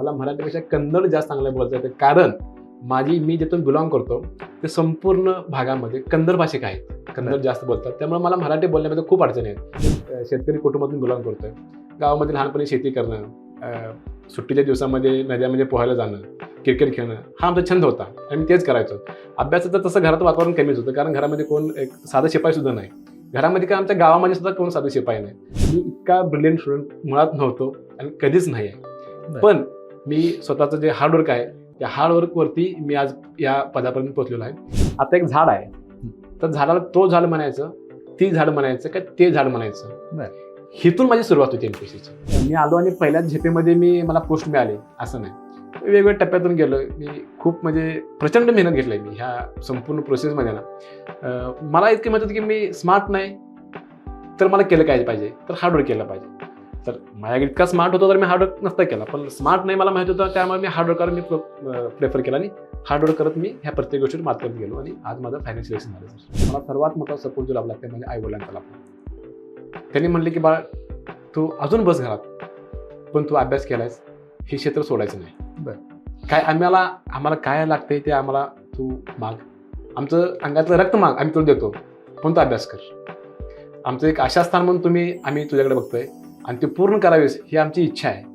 मला मराठीपेक्षा कन्नड जास्त चांगलं बोलता येतं कारण माझी मी जिथून बिलॉंग करतो ते संपूर्ण भागामध्ये कन्नड भाषिक आहेत. कन्नड जास्त बोलतात. त्यामुळे मला मराठी बोलण्यामध्ये खूप अडचणी आहेत शेतकरी कुटुंबातून बिलॉंग करतोय. गावामध्ये लहानपणी शेती करणं सुट्टीच्या दिवसामध्ये नद्यामध्ये पोहायला जाणं क्रिकेट खेळणं हा आमचा छंद होता. आणि मी तेच करायचो. अभ्यासाचं तसं घरात वातावरण कमीच होतं. कारण घरामध्ये कोण एक साधा शिपाई सुद्धा नाही. घरामध्ये काय आमच्या गावामध्ये सुद्धा कोण साधा शिपाई नाही. मी इतका ब्रिलियंट स्टुडंट मुळात नव्हतो आणि कधीच नाही आहे. पण मी स्वतःचं जे हार्डवर्क आहे त्या हार्डवर्कवरती मी आज या पदापर्यंत पोहोचलेलो आहे. आता एक झाड आहे. तर झाडाला तो झाड म्हणायचं ती झाड म्हणायचं का ते झाड म्हणायचं. हिथून माझी सुरुवात होती एमपीसीची मी आलो आणि पहिल्याच झेपेमध्ये मी मला पोस्ट मिळाली असं नाही. वेगवेगळ्या टप्प्यातून गेलो. मी खूप म्हणजे प्रचंड मेहनत घेतली मी ह्या संपूर्ण प्रोसेसमध्ये ना. मला इतकी माहिती होती की मी स्मार्ट नाही तर मला केलं काय पाहिजे? तर हार्डवर्क केलं पाहिजे. तर माझ्याकडे इतका स्मार्ट होता तर मी हार्डवर्क नसता केला. पण स्मार्ट नाही मला माहिती होतं त्यामुळे मी हार्डवर्कर मी प्रेफर केला आणि हार्डवर्क करत मी ह्या प्रत्येक गोष्टीवर मात करत गेलो आणि आज माझं फायनान्शियल झालं मला सर्वात मोठा सपोर्ट जो लाभला ते म्हणजे आई वडिलांचा लाभला त्यांनी म्हणले की बाळ तू अजून बस घरात पण तू अभ्यास केलायस हे क्षेत्र सोडायचं नाही. काय आम्हाला आम्हाला काय लागतंय ते आम्हाला तू माग. आमचं अंगातलं रक्त माग आम्ही तुला देतो पण तू अभ्यास कर. आमचं एक आशास्थान म्हणून तुम्ही आम्ही तुझ्याकडे बघतोय. आणि ते पूर्ण करावेस ही आमची इच्छा आहे.